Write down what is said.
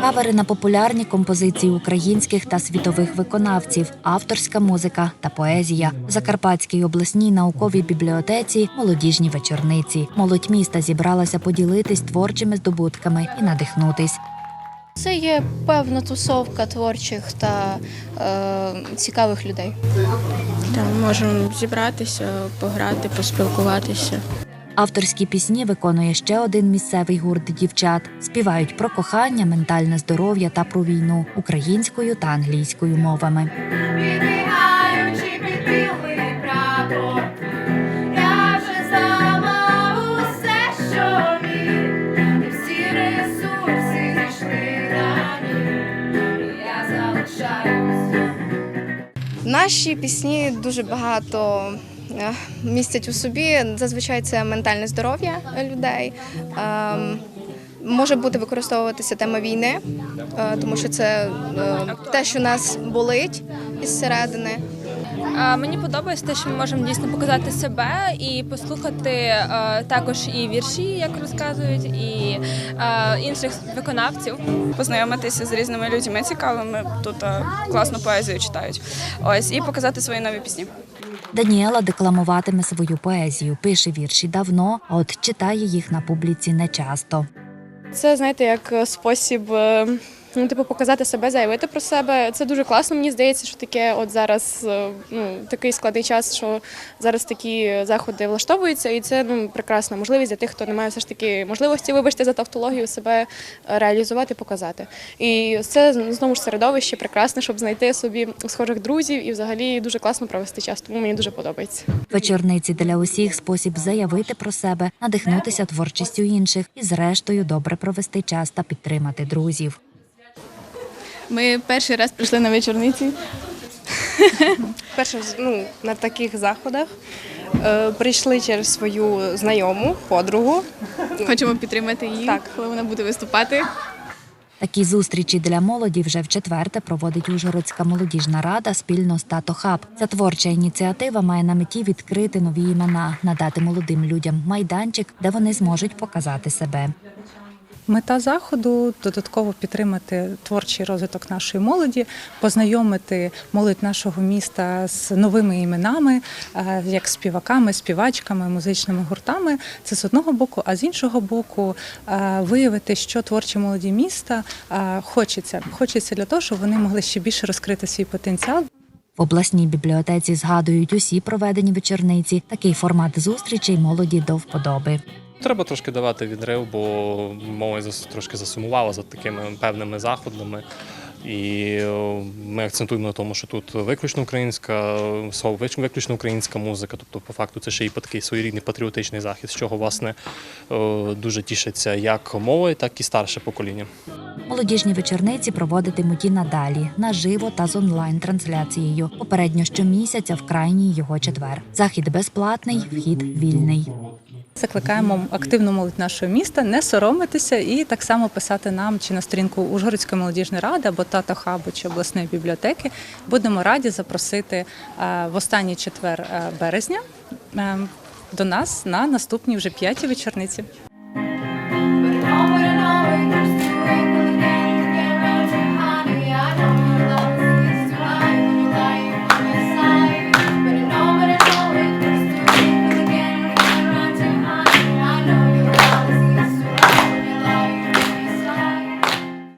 Кавери на популярні композиції українських та світових виконавців, авторська музика та поезія. Закарпатській обласній науковій бібліотеці молодіжні вечорниці. Молодь міста зібралася поділитись творчими здобутками і надихнутись. Це є певна тусовка творчих та е, цікавих людей. Там можемо зібратися, пограти, поспілкуватися. Авторські пісні виконує ще один місцевий гурт дівчат. Співають про кохання, ментальне здоров'я та про війну українською та англійською мовами. Підбігаючи під білий Наші пісні дуже багато е, містять у собі. Зазвичай це ментальне здоров'я людей. Ем, Може бути використовуватися тема війни, е, тому що це е, те, що нас болить із середини. Мені подобається те, що ми можемо дійсно показати себе і послухати е, також і вірші, як розказують, і е, інших виконавців. познайомитися з різними людьми цікавими. Тут е, класну поезію читають. Ось і показати свої нові пісні. Даніела декламуватиме свою поезію, пише вірші давно, а от читає їх на публіці нечасто. Це знаєте, як е, спосіб. Ну, типу, показати себе, заявити про себе. Це дуже класно. Мені здається, що таке от зараз е, ну, такий складний час, що зараз такі заходи влаштовуються, і це ну, прекрасна можливість для тих, хто не має все ж таки можливості, вибачте за тавтологію, себе реалізувати, показати. І це знову ж середовище прекрасне, щоб знайти собі схожих друзів і взагалі дуже класно провести час. Тому мені дуже подобається. Вечорниці для усіх спосіб заявити про себе, надихнутися творчістю інших і, зрештою, добре провести час та підтримати друзів. Ми перший раз прийшли на вечорниці. Перше ну, на таких заходах. Е, Прийшли через свою знайому, подругу. Хочемо підтримати її, так. коли вона буде виступати. Такі зустрічі для молоді вже вчетверте проводить Ужгородська молодіжна рада спільно з Тато Хаб. Ця творча ініціатива має на меті відкрити нові імена, надати молодим людям майданчик, де вони зможуть показати себе. Мета заходу додатково підтримати творчий розвиток нашої молоді, познайомити молодь нашого міста з новими іменами, е, як співаками, співачками, музичними гуртами. Це з одного боку, а з іншого боку, е, виявити, що творчі молоді міста е, хочеться. Хочеться для того, щоб вони могли ще більше розкрити свій потенціал. В обласній бібліотеці згадують усі проведені вечорниці. Такий формат зустрічей молоді до вподоби. Треба трошки давати відрив, бо молодь трошки засумувала за такими певними заходами. І ми акцентуємо на тому, що тут виключно українська виключно українська музика. Тобто, по факту, це ще і такий своєрідний патріотичний захід, з чого власне дуже тішиться як молодь, так і старше покоління. Молодіжні вечорниці проводитимуть і надалі наживо та з онлайн-трансляцією. Попередньо щомісяця в крайній його четвер. Захід безплатний, вхід вільний. Закликаємо активну молодь нашого міста не соромитися і так само писати нам чи на сторінку Ужгородської молодіжної ради або Тато Хабу чи обласної бібліотеки. Будемо раді запросити е, в останній четвер е, березня е, до нас на наступній вже п'ятій вечорниці.